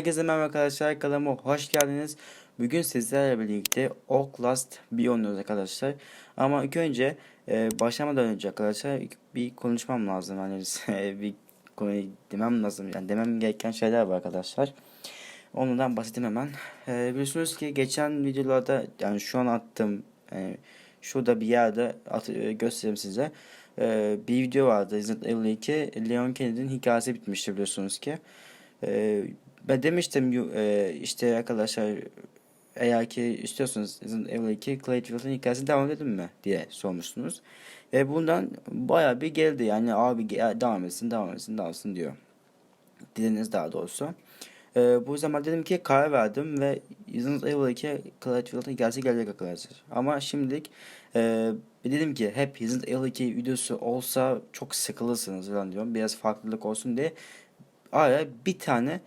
Herkese merhaba arkadaşlar kanalıma hoş geldiniz. Bugün sizlerle birlikte Outlast 1 oynuyoruz arkadaşlar. Ama ilk önce e, başlamadan önce arkadaşlar bir konuşmam lazım. Hani bir konu demem lazım. Yani demem gereken şeyler var arkadaşlar. Ondan bahsedeyim hemen. E, biliyorsunuz ki geçen videolarda yani şu an attığım e, şurada bir yerde at, e, göstereyim size. E, bir video vardı. Resident Evil 2 Leon Kennedy'nin hikayesi bitmişti biliyorsunuz ki. Ee, ben demiştim e, işte arkadaşlar eğer ki istiyorsanız Resident Evil 2 Clayfield'ın hikayesini devam edelim mi diye sormuştunuz. Ve bundan baya bir geldi yani abi devam etsin devam etsin devam etsin diyor. Diliniz daha doğrusu. Ee, bu zaman dedim ki karar verdim ve Resident Evil 2 Clayfield'ın hikayesi gelecek arkadaşlar. Ama şimdilik e, dedim ki hep Resident Evil 2 videosu olsa çok sıkılırsınız falan diyorum. Biraz farklılık olsun diye araya bir tane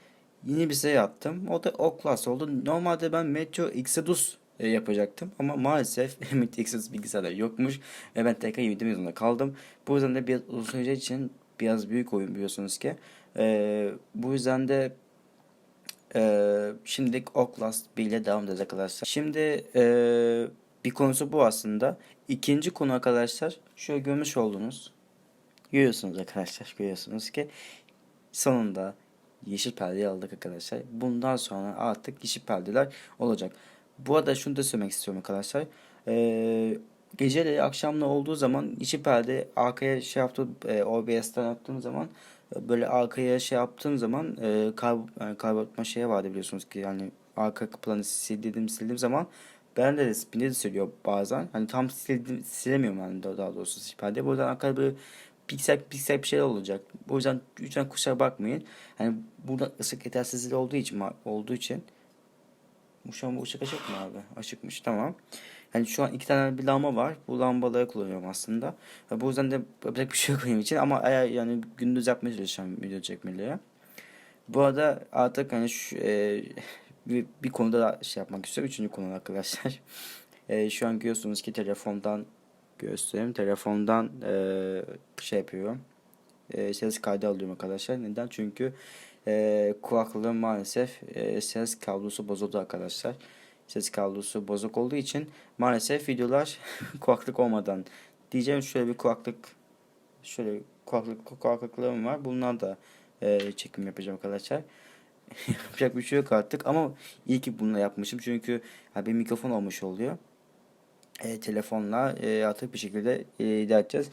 yeni bir şey yaptım. O da O-Class oldu. Normalde ben Metro Exodus e, yapacaktım ama maalesef Metro Exodus bilgisayarda yokmuş ve ben tekrar yemedim zorunda kaldım. Bu yüzden de biraz uzun süre için biraz büyük oyun biliyorsunuz ki. E, bu yüzden de e, şimdilik O-Class 1 ile devam edeceğiz arkadaşlar. Şimdi e, bir konusu bu aslında. İkinci konu arkadaşlar şöyle görmüş oldunuz. Görüyorsunuz arkadaşlar görüyorsunuz ki sonunda yeşil perdeyi aldık arkadaşlar. Bundan sonra artık yeşil perdeler olacak. Bu arada şunu da söylemek istiyorum arkadaşlar. Ee, geceleri akşamla olduğu zaman yeşil perde arkaya şey yaptım e, OBS'ten yaptığım zaman e, böyle arkaya şey yaptığım zaman e, kayb yani kaybetme şeye vardı biliyorsunuz ki yani arka planı sildiğim sildiğim zaman ben de spinde de siliyor bazen. Hani tam sildim, silemiyorum yani daha doğrusu perde. Bu yüzden arkada böyle piksel piksel bir şeyler olacak. O yüzden lütfen kusura bakmayın. Hani burada ışık yetersizliği olduğu için olduğu için bu şu an bu ışık açık mı abi? Açıkmış tamam. Yani şu an iki tane bir lamba var. Bu lambaları kullanıyorum aslında. Bu yüzden de yapacak bir şey yok benim için. Ama eğer yani gündüz yapmaya çalışacağım video çekmeleri. Bu arada artık hani şu, e, bir, bir konuda da şey yapmak istiyorum. Üçüncü konu arkadaşlar. E, şu an görüyorsunuz ki telefondan göstereyim. Telefondan e, şey yapıyorum. E, ses kaydı alıyorum arkadaşlar. Neden? Çünkü e, kulaklığım maalesef e, ses kablosu bozuldu arkadaşlar. Ses kablosu bozuk olduğu için maalesef videolar kulaklık olmadan diyeceğim şöyle bir kulaklık şöyle kulaklık kulaklıklarım var. Bunlar da e, çekim yapacağım arkadaşlar. Yapacak bir şey yok artık ama iyi ki bunu yapmışım çünkü ha, bir mikrofon olmuş oluyor e, telefonla e, artık bir şekilde e, edeceğiz.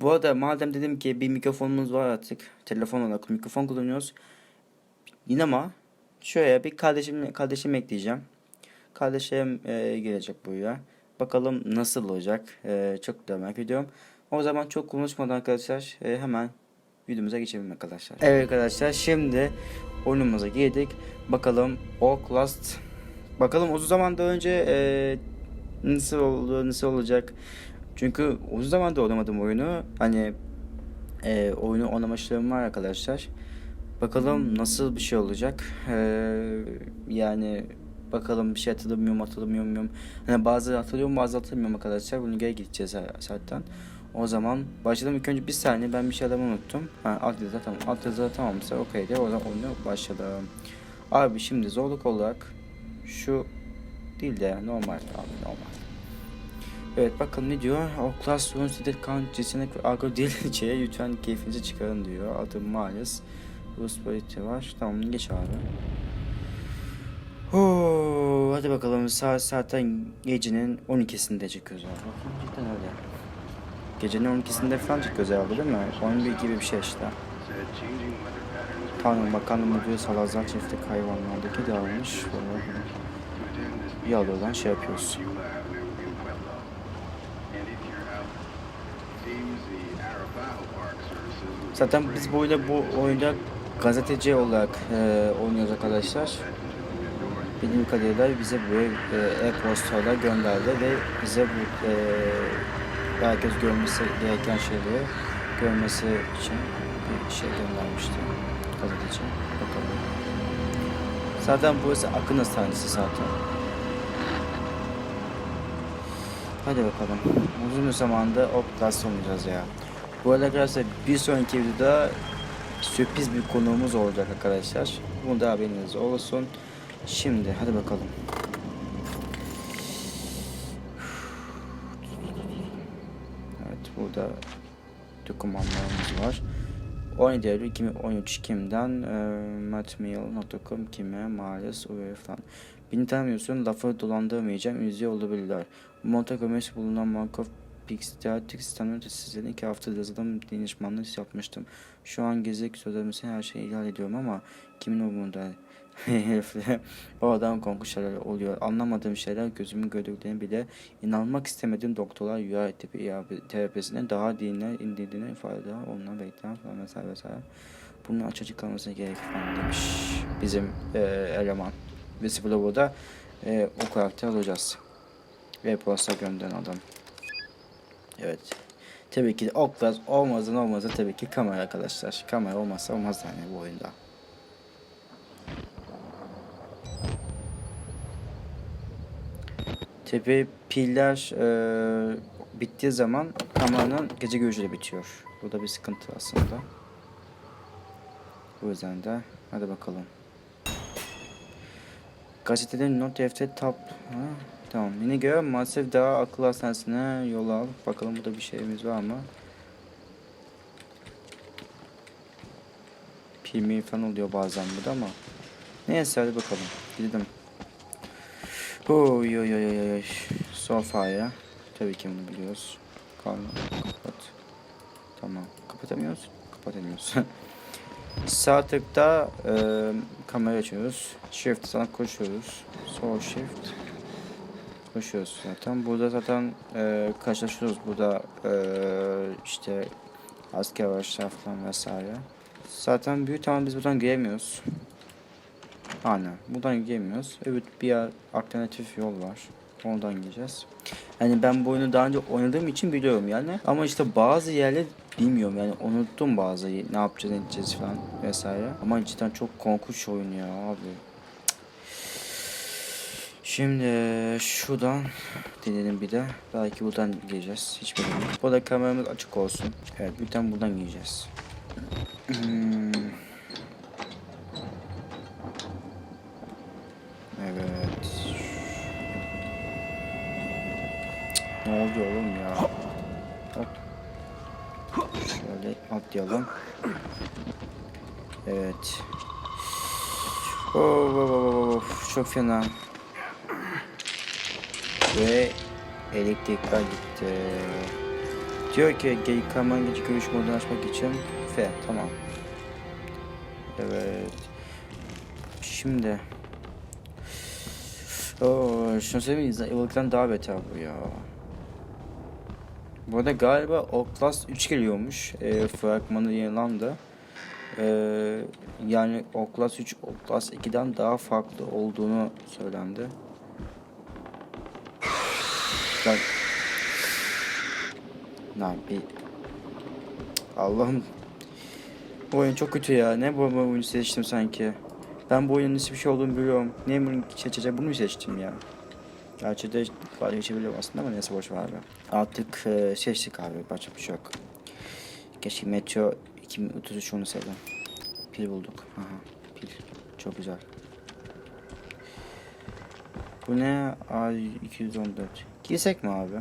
Bu arada madem dedim ki bir mikrofonumuz var artık telefon olarak mikrofon kullanıyoruz. Yine ama şöyle bir kardeşim kardeşim ekleyeceğim. Kardeşim e, gelecek buraya. Bakalım nasıl olacak. E, çok da merak ediyorum. O zaman çok konuşmadan arkadaşlar e, hemen videomuza geçelim arkadaşlar. Evet arkadaşlar şimdi oyunumuza girdik. Bakalım Outlast Bakalım uzun zamandan önce e, nasıl oldu, nasıl olacak. Çünkü uzun zamandır oynamadım oyunu. Hani e, oyunu oynamaşlarım var arkadaşlar. Bakalım nasıl bir şey olacak. E, yani bakalım bir şey hatırlamıyorum hatırlamıyor muyum. Hani bazı hatırlıyorum bazı hatırlamıyorum arkadaşlar. Bunu geri gideceğiz zaten. O zaman başladım ilk önce bir saniye ben bir şeyden unuttum. Ha, alt yazı tamam. Alt yazı tamamsa okeydi. O zaman oyunu başladım. Abi şimdi zorluk olarak şu değil de normal abi normal. Evet bakalım ne diyor? O class runs to the country'sine agro değil içeri lütfen keyfinizi çıkarın diyor. Adı Miles. Prosperity var. Tamam geç abi. Oo, hadi bakalım saat zaten gecenin 12'sinde çıkıyoruz abi. Cidden öyle. Gecenin 12'sinde falan çıkıyoruz herhalde değil mi? 11 gibi bir şey işte. Tanrım Bakanlığı Müdürü Salazar Çiftlik Hayvanlardaki davranış. Bir yoldan şey yapıyoruz. Zaten biz böyle bu oyunda gazeteci olarak e, oynuyoruz arkadaşlar. Bildiğim kadarıyla bize bu e, e-postalar gönderdi ve bize bu e, herkes görmesi gereken şeyleri görmesi için bir şey göndermişti gazeteci. Bakalım. Zaten burası Akın Hastanesi zaten. Hadi bakalım. Uzun bir zamanda operasyon olacağız ya. Bu arada arkadaşlar bir sonraki videoda sürpriz bir konuğumuz olacak arkadaşlar. Bunu da haberiniz olsun. Şimdi hadi bakalım. Evet burada dokümanlarımız var. 17 Eylül 2013 kimden? E, Matmail.com kime? Maalesef uyarı falan. Beni tanımıyorsun lafı dolandırmayacağım. Yüzüğü olabilirler. Monte Gomes bulunan Markov Pixteatic sistemleri sizlerin iki hafta yazılım danışmanlığı yapmıştım. Şu an gezek sözlerimizin her şeyi ihlal ediyorum ama kimin umurunda? Herifle o adam korkunç şeyler oluyor. Anlamadığım şeyler gözümün gördüklerini bile inanmak istemediğim doktorlar rüya tepi- terapisine daha dinler indirdiğine ifade. Ondan bekleyen falan vesaire vesaire. Bunun açık kalmasına gerek falan demiş bizim e, eleman. Ve burada e, o karakter alacağız. Ve posta gönderen adam. Evet. Tabii ki Oculus olmazın olmazı tabii ki kamera arkadaşlar. Kamera olmazsa olmaz yani bu oyunda. Tabii piller e, bittiği zaman kameranın gece görüşü bitiyor. Bu da bir sıkıntı aslında. O yüzden de hadi bakalım. Gazetelerin not defter tap. Ha, tamam. Yine göre maalesef daha akıl hastanesine yol al. Bakalım burada bir şeyimiz var mı? Pilmi falan oluyor bazen burada ama. Neyse hadi bakalım. Gidelim. Oy oy oy oy. Sofaya. Tabii ki bunu biliyoruz. Kalma. Kapat. Tamam. Kapatamıyoruz. Kapatamıyoruz. Sağ e, kamera açıyoruz. Shift sana koşuyoruz. Sol shift. Koşuyoruz zaten. Burada zaten e, karşılaşıyoruz. Burada e, işte asker araçlar falan vesaire. Zaten büyük tamam biz buradan giremiyoruz. Aynen. Buradan giremiyoruz. Evet bir alternatif yol var. Oradan gideceğiz. Yani ben bu oyunu daha önce oynadığım için biliyorum yani. Ama işte bazı yerler bilmiyorum yani unuttum bazı ne yapacağız ne edeceğiz falan vesaire. Ama cidden çok korkunç oyun ya abi. Şimdi şuradan deneyelim bir de. Belki buradan gireceğiz. Hiç bilmiyorum. Bu da kameramız açık olsun. Evet bir buradan gireceğiz. Hmm. Evet. Ne oluyor oğlum atlayalım. Evet. Oh, oh, oh, oh. Çok fena. Ve elektrikler gitti. Diyor ki yıkaman gece görüş modunu açmak için F tamam. Evet. Şimdi Oo, şunu söyleyeyim? Evil'dan daha beter bu ya. Bu arada galiba Outlast 3 geliyormuş. E, fragmanı yayınlandı. E, yani Outlast 3 Outlast 2'den daha farklı olduğunu söylendi. Ben... Lan bir... Allah'ım. Bu oyun çok kötü ya. Ne bu, oyunu seçtim sanki. Ben bu oyunun nasıl bir şey olduğunu biliyorum. Niye bunu seçeceğim? Bunu mu seçtim ya? Gerçi de başka geçebilirim aslında ama neyse boş ver. Artık e, seçtik abi. Başka bir şey yok. Keşke Metro 2033 onu. Pil bulduk. Aha, pil. Çok güzel. Bu ne? A214. Giysek mi abi?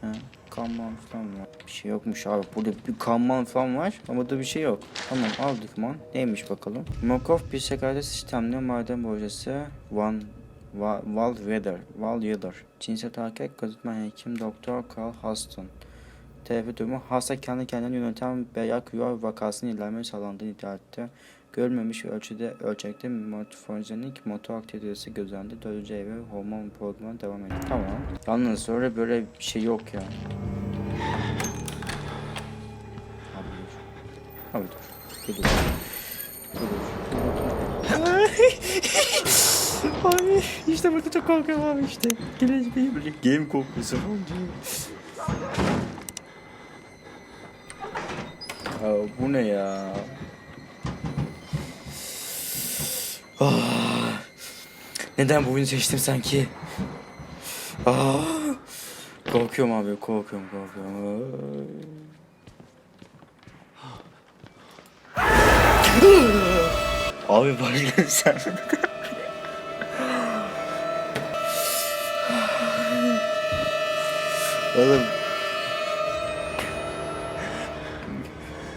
He. Kanman falan var. Bir şey yokmuş abi. Burada bir kanman falan var ama da bir şey yok. Tamam aldık man. Neymiş bakalım. Mokov bir sekreter sistemli maden projesi. One Val Weather. Val Weather. Cinsel takip gözükmen hekim doktor Carl Huston. Terapi durumu hasta kendi kendine yöneten beyak rüya vakasının ilerleme sağlandığı iddia etti. Görmemiş ölçüde ölçekte motofojenik motor aktivitesi gözlendi. Dördüncü evre hormon programı devam etti. Tamam. Yalnız sonra böyle bir şey yok ya. Abi dur. Abi dur. Bir dur. Bir dur. Abi işte burada çok korkuyorum abi işte. Geleceği böyle game korkusu. Aa, bu ne ya? Ah, neden bu oyunu seçtim sanki? Ah, korkuyorum abi, korkuyorum, korkuyorum. Abi başla sen. Oğlum.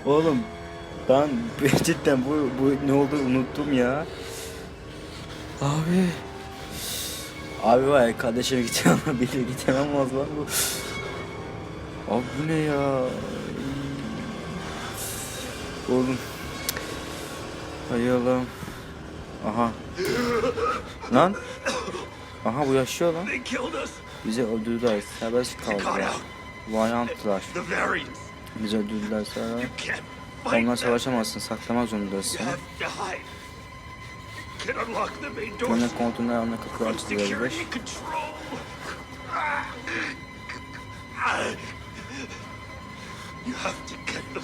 Oğlum ben cidden bu bu ne oldu unuttum ya. Abi. Abi var ya kardeşime gideceğim ama bir gidemem az lan bu. Abi bu ne ya? Oğlum. Hay Allah'ım. Aha. Lan. Aha bu yaşıyor lan. Bizi öldürdüler, serbest kaldılar. Varyantlar. Bizi öldürdüler sonra. Onunla savaşamazsın, saklama zorundasın. Güvenlik kontrolünden ana kapılar açılabilir.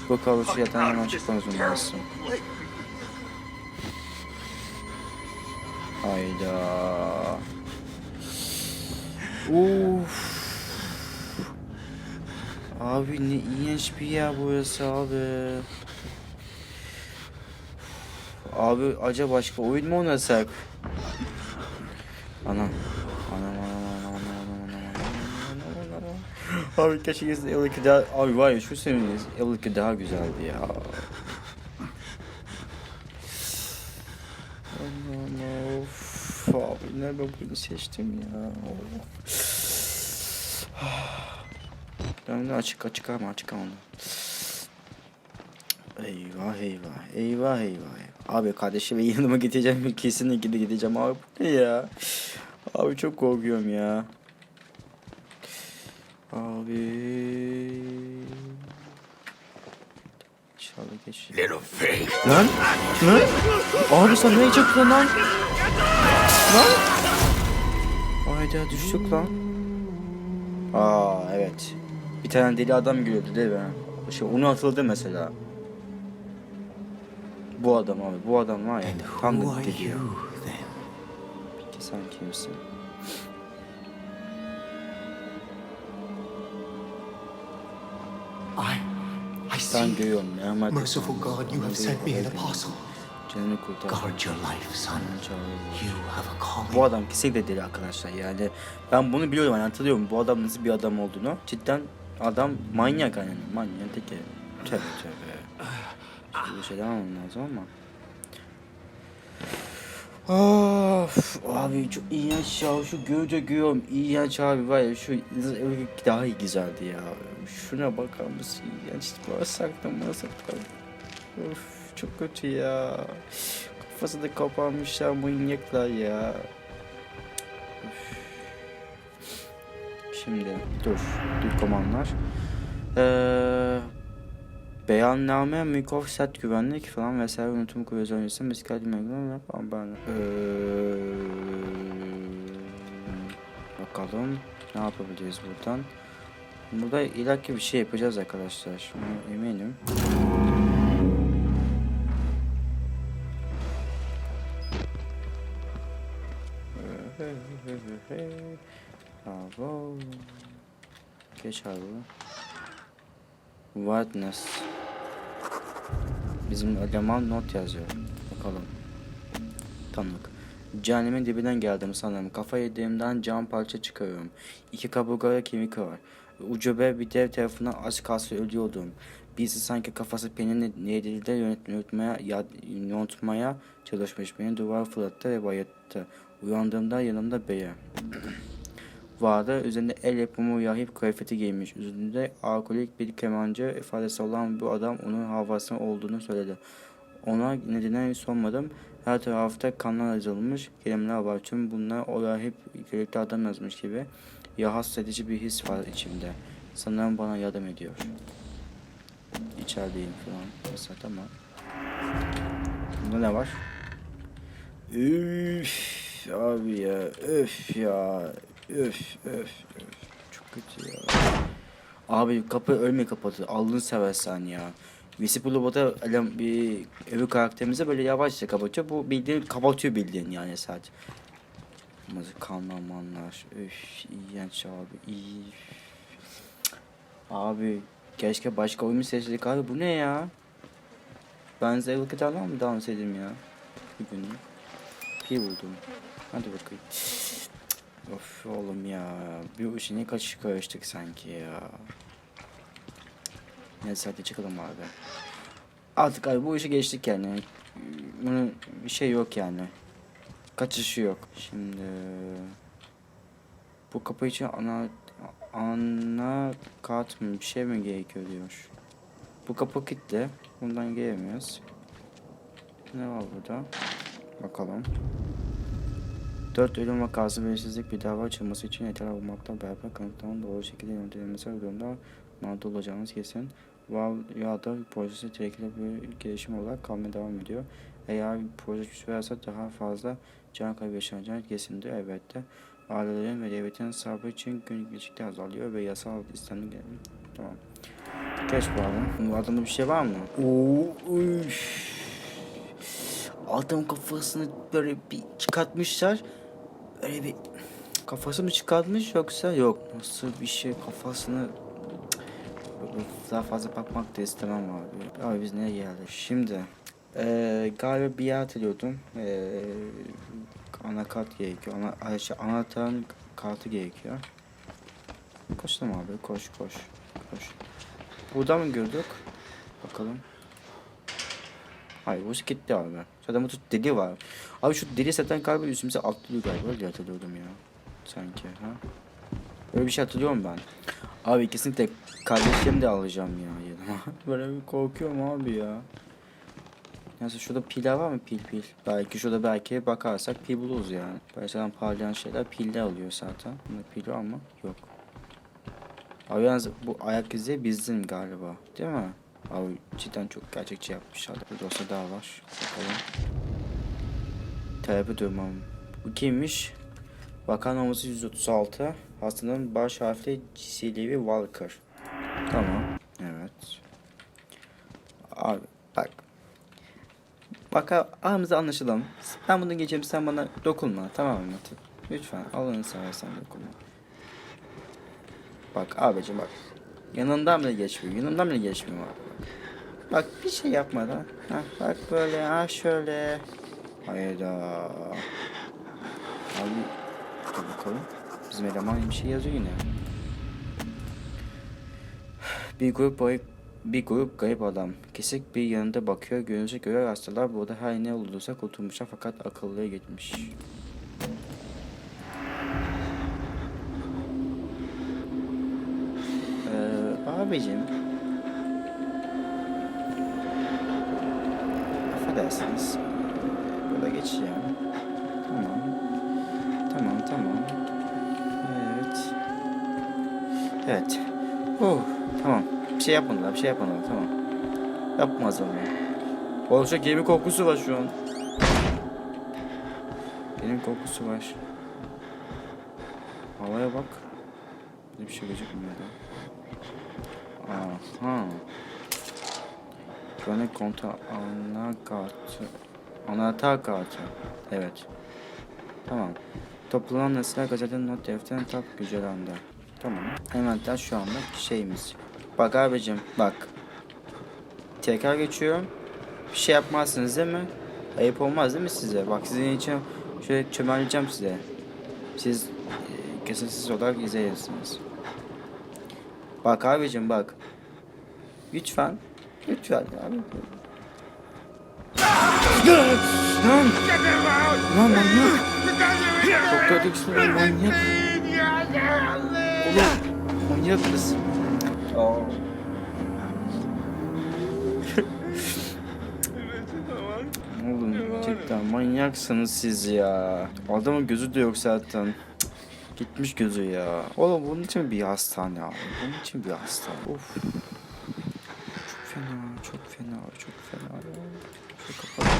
Bu kavusu yatağından çıkmanız zorundasın. Hayda. Of. Abi ne iğrenç bir yer burası abi. Abi acaba başka oyun mu oynasak? Anam. Anam anam anam anam anam anam anam. anam, anam. Abi keşke evdeki daha... Abi var ya şu senin evdeki daha güzeldi ya. Abi ne ben bunu seçtim ya. Ben de açık açık ama açık ama. Eyvah eyvah eyvah eyvah. Abi kardeşimi yanıma getireceğim kesinlikle gideceğim abi bu ne ya. Abi çok korkuyorum ya. Abi. İnşallah geç. Lan? Lan? Abi sen ne yaptın lan? Lan? Hayda düştük lan. Aa evet. Bir tane deli adam geliyordu değil mi? Şey, onu hatırladı mesela. Bu adam abi. Bu adam var ya. Tam da deli ya. Peki sen kimsin? I, I see. Merciful. God, you have sent me an apostle. Canını kurtar. Guard your life, son. You have a Bu calling. adam kesinlikle deli arkadaşlar yani. Ben bunu biliyorum yani hatırlıyorum bu adam nasıl bir adam olduğunu. Cidden adam manyak yani. Manyak teki. Tövbe tövbe. Bir şey demem lazım ama. Of abi çok iğrenç ya şu gövde görüyorum iğrenç abi var ya şu daha iyi güzeldi ya şuna bakar mısın iğrenç bağırsaktan bağırsaktan of çok kötü ya kafası da kapanmışlar manyaklar ya şimdi dur dur komanlar Eee Beyanname, mükaf, set güvenlik falan vesaire unutum kuvveti öncesi müzikal bilmem falan ben. Ee, bakalım ne yapabiliriz buradan. Burada ilaki bir şey yapacağız arkadaşlar. Şunu eminim. Bravo. Geç abi. Witness. Bizim eleman not yazıyor. Bakalım. Tanık. Cehennemin dibinden geldim sanırım. Kafa yediğimden cam parça çıkarıyorum. İki kaburgaya kemik var. Ucube bir dev tarafından az kalsın ölüyordum. Birisi sanki kafası penini yedildi yönetmeye, yontmaya çalışmış. Beni duvar fırlattı ve bayılttı. Uyandığımda yanımda beye vardı. Üzerinde el yapımı rahip kıyafeti giymiş. Üzerinde alkolik bir kemancı ifadesi olan bu adam onun havasının olduğunu söyledi. Ona nedeni sormadım. Her tarafta kanlar yazılmış kelimeler var. Tüm bunlar o rahip adam yazmış gibi. Ya edici bir his var içimde. Sanırım bana yardım ediyor. İçerideyim falan. Mesela tamam. Bunda ne var? Üf abi ya. Öf ya. Öf öf öf. Çok kötü ya. Abi kapı ölme kapatı. Allah'ını seversen ya. Whistleblower'da elem bir öbür karakterimize böyle yavaşça kapatıyor. Bu bildiğin kapatıyor bildiğin yani sadece. Nasıl kanlamanlar. Öf iğrenç abi. İyi. Abi keşke başka oyun seçtik abi. Bu ne ya? Ben Zevk'i mı dans edeyim ya? bugün. Pi buldum. Hadi bakayım. Of oğlum ya. Bir işi ne kaç karıştık sanki ya. Neyse hadi çıkalım abi. Artık abi bu işi geçtik yani. Bunun bir şey yok yani. Kaçışı yok. Şimdi bu kapı için ana ana kart mı bir şey mi gerekiyor diyor. Bu kapı kilitli. Bundan giremiyoruz. Ne var burada? Bakalım. Dört ölüm vakası belirsizlik bir dava açılması için yeter olmakla beraber kanıtlamanın doğru şekilde yönetilmesi durumda mağdur olacağınız kesin. Val ya da projesi tehlikeli bir gelişim olarak kalmaya devam ediyor. Eğer proje sürerse daha fazla can kaybı yaşanacağı kesindir elbette. Ailelerin ve devletin sabrı için gün geçtikçe azalıyor ve yasal istemli geldi. Tamam. Geç bu adam. Adamda bir şey var mı? Oo, üf. Adam kafasını böyle bir çıkartmışlar. Öyle bir kafası mı çıkartmış yoksa yok. Nasıl bir şey kafasını daha fazla bakmak da istemem abi. Abi biz nereye geldik? Şimdi eee galiba bir yer hatırlıyordum. Anakart gerekiyor. Ana, şey, anahtarın kartı gerekiyor. Koştum abi koş koş koş. Burada mı gördük? Bakalım. Hayır bu gitti abi. Zaten bu deli var. Abi şu deli zaten galiba üstümüze atlıyor galiba öyle hatırlıyordum ya. Sanki ha. Böyle bir şey hatırlıyorum ben. Abi kesinlikle kardeşlerimi de alacağım ya. Böyle bir korkuyorum abi ya. Neyse şurada pil var mı pil pil? Belki şurada belki bakarsak pil buluruz yani. Baştan parlayan şeyler pilde alıyor zaten. Bunda pil var mı? Yok. Abi yalnız bu ayak izi bizim galiba. Değil mi? Abi cidden çok gerçekçi yapmışlar. Burada olsa daha var. Bakalım. Terapi durmam. Bu kimmiş? Bakan olması 136. Hastanın baş harfi Silivri Walker. Tamam. Evet. Abi bak. Bak aramızda anlaşalım. Ben bunu geçeyim sen bana dokunma tamam mı? Lütfen Allah'ını seversen dokunma. Bak abicim bak. Yanından bile geçmiyor. Yanından bile geçmiyor abi. Bak, bir şey yapmadan. Ha, bak böyle ha şöyle. Hayda. Abi dur bakalım. Bizim eleman bir şey yazıyor yine. Bir grup garip, bir grup garip adam. Kesik bir yanında bakıyor. Görünüşe göre hastalar burada her ne olursa kurtulmuşlar fakat akıllıya gitmiş. Ee, abicim. Affedersiniz. Burada geçeceğim. Tamam. Tamam tamam. Evet. Evet. Oh, tamam. Bir şey yapmadılar, bir şey yapmadılar. Tamam. Yapmaz ama. Oluşa gemi kokusu var şu an. Benim kokusu var. Havaya bak. Bir şey gözükmüyor da. Aha. Güvenlik kontu ana kartı. Anahtar kartı. Evet. Tamam. Toplanan nesneler gazetenin not defterinin tap güncelendi. Tamam. Hemen şu anda şeyimiz. Bak abicim bak. Tekrar geçiyorum. Bir şey yapmazsınız değil mi? Ayıp olmaz değil mi size? Bak sizin için şöyle çömeleceğim size. Siz e, kesintisiz olarak izleyirsiniz. Bak abicim bak. Lütfen. Lütfen abi. Lan! Lan manyak! Doktor Dixon manyak! Manyak mısın? Oğlum cidden manyaksınız siz ya. Adamın gözü de yok zaten. Gitmiş gözü ya. Oğlum bunun için bir hastane abi. Bunun için bir hastane. Of. Çok fena, çok fena, çok fena. ya. Şu kapat.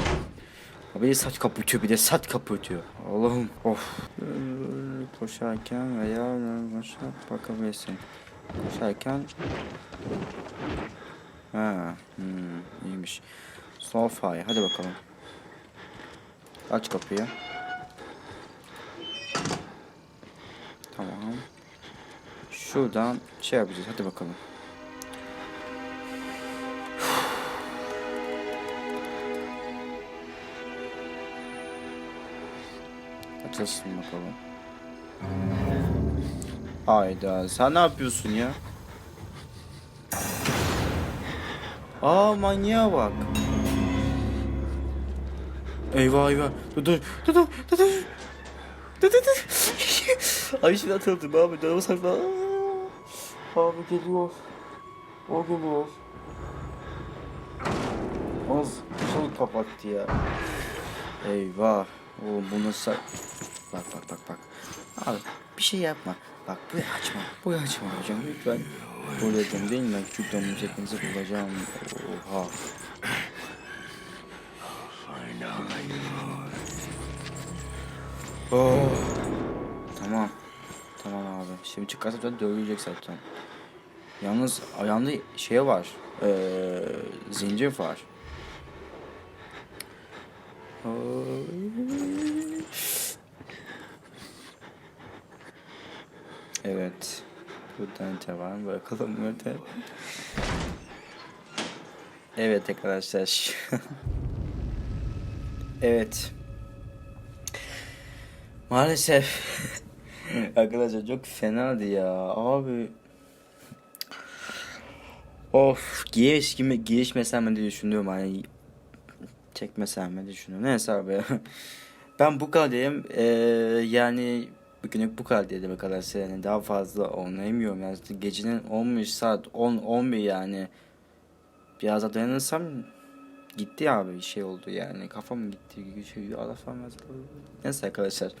Abi de saç kapatıyor bir de saç kapatıyor. Allah'ım of. Koşarken veya başa bakabilirsin. Koşarken Ha, hmm, iyiymiş. Soulfire, hadi bakalım. Aç kapıyı. Tamam. Şuradan şey yapacağız, hadi bakalım. Açılsın bakalım. Hayda sen ne yapıyorsun ya? Aa manyağa bak. Eyvah eyvah. Dur dur dur dur dur dur. Dur dur dur. Ay şimdi atıldım abi. Dolaba sakla. Abi geliyor. O geliyor. Az şey kapattı ya. Eyvah. Oğlum bu nasıl... Bak bak bak bak. Abi bir şey yapma. Bak burayı açma. Burayı açma hocam lütfen. Bulacağım değil mi? Küçük domuz hepinizi bulacağım. Oha. Oh. Tamam. Tamam abi. Şimdi çıkarsa zaten dövülecek zaten. Yalnız ayağında şey var. Ee, zincir var. Evet. Buradan devam. Bakalım burada. Evet arkadaşlar. evet. Maalesef. arkadaşlar çok fenadı ya. Abi. Of. Giriş, girişmesem mi diye düşünüyorum. Hani çekmesem mi diye düşünüyorum. Neyse abi. ben bu kadar diyeyim. Ee, yani bugünlük bu kadar diyelim arkadaşlar. Yani daha fazla oynayamıyorum. Yani gecenin 15 saat 10 11 yani. Biraz da dayanırsam gitti abi şey oldu yani. Kafam gitti. Şey Allah falan neyse arkadaşlar.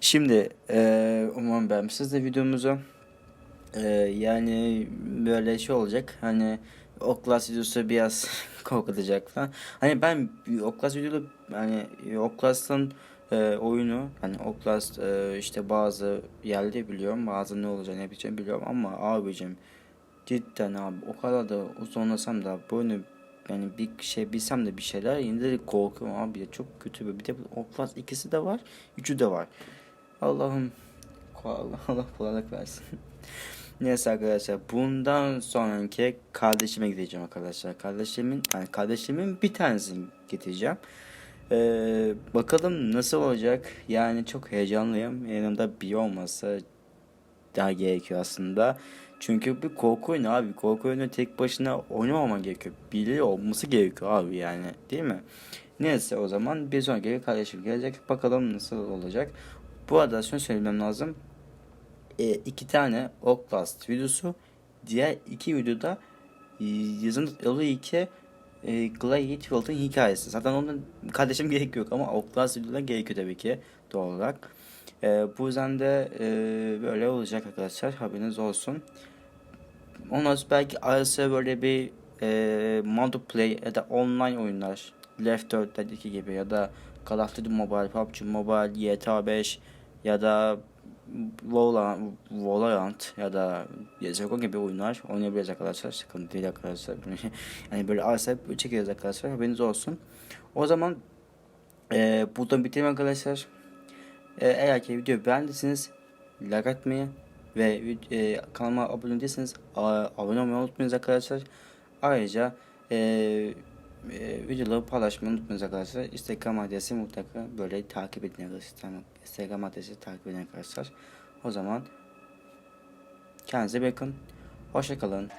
Şimdi e, umarım beğenmişsiniz de videomuzu. E, yani böyle şey olacak. Hani Oklas videosu biraz korkutacak falan. Hani ben Oklas videoda hani Oklas'ın e, oyunu hani Oklas e, işte bazı yerde biliyorum. Bazı ne olacağını yapacağını biliyorum ama abicim cidden abi o kadar da uzunlasam da bunu yani bir şey bilsem de bir şeyler yine de korkuyorum abi. Ya çok kötü bir bir de Outlast ikisi de var üçü de var. Allah'ım Allah Allah kolaylık versin. Neyse arkadaşlar bundan sonraki kardeşime gideceğim arkadaşlar. Kardeşimin yani kardeşimin bir tanesini getireceğim ee, bakalım nasıl olacak. Yani çok heyecanlıyım. Yanımda bir olmasa daha gerekiyor aslında. Çünkü bir korku oyunu abi. Korku oyunu tek başına oynamama gerekiyor. Biri olması gerekiyor abi yani. Değil mi? Neyse o zaman bir sonraki kardeşim gelecek. Bakalım nasıl olacak. Bu arada şunu söylemem lazım. E, iki tane Oklast videosu. Diğer iki videoda yazın 52 e, Clay Hitchcock'un hikayesi. Zaten onun kardeşim gerek yok ama Oklahoma Studio'da gerekiyor tabii ki doğal olarak. E, bu yüzden de e, böyle olacak arkadaşlar haberiniz olsun. Ondan sonra belki arası böyle bir e, multiplayer ya da online oyunlar Left 4 4'teki gibi ya da Call of Duty Mobile, PUBG Mobile, GTA 5 ya da Valorant, Valorant ya da CSGO gibi oyunlar oynayabiliriz arkadaşlar. Sıkıntı değil arkadaşlar. yani böyle arsa çekiyoruz arkadaşlar. Haberiniz olsun. O zaman e, buradan bitireyim arkadaşlar. E, eğer ki videoyu beğendiyseniz like atmayı ve e, kanalıma abone değilseniz abone olmayı unutmayınız arkadaşlar. Ayrıca e, e, videoları paylaşmayı unutmayınız arkadaşlar. Instagram adresi mutlaka böyle takip edin arkadaşlar. Instagram adresi takip edin arkadaşlar. O zaman kendinize bakın. Hoşçakalın.